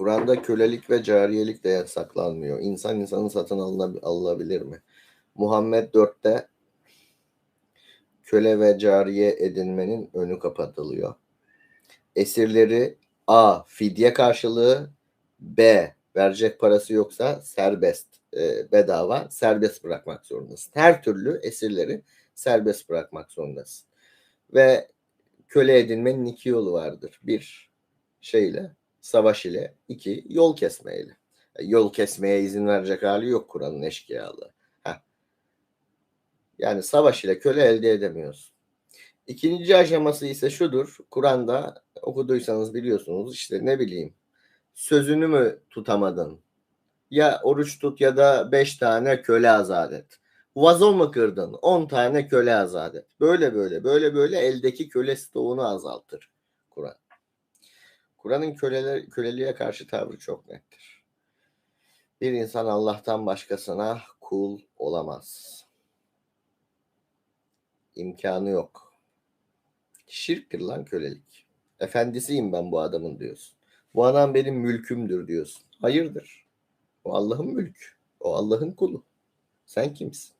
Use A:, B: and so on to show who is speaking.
A: Kur'an'da kölelik ve cariyelik de yasaklanmıyor. İnsan insanı satın alına- alınabilir mi? Muhammed 4'te köle ve cariye edinmenin önü kapatılıyor. Esirleri A. Fidye karşılığı B. Verecek parası yoksa serbest e, bedava serbest bırakmak zorundasın. Her türlü esirleri serbest bırakmak zorundasın. Ve köle edinmenin iki yolu vardır. Bir şeyle savaş ile iki yol kesmeyle. Yol kesmeye izin verecek hali yok Kur'an'ın eşkıyalığı. Heh. Yani savaş ile köle elde edemiyorsun. İkinci aşaması ise şudur. Kur'an'da okuduysanız biliyorsunuz işte ne bileyim sözünü mü tutamadın? Ya oruç tut ya da beş tane köle azat et. Vazo mu kırdın? 10 tane köle azat et. Böyle böyle böyle böyle eldeki köle stoğunu azaltır Kur'an. Kur'an'ın köleler, köleliğe karşı tavrı çok nettir. Bir insan Allah'tan başkasına kul olamaz. İmkanı yok. Şirktir lan kölelik. Efendisiyim ben bu adamın diyorsun. Bu adam benim mülkümdür diyorsun. Hayırdır? O Allah'ın mülkü. O Allah'ın kulu. Sen kimsin?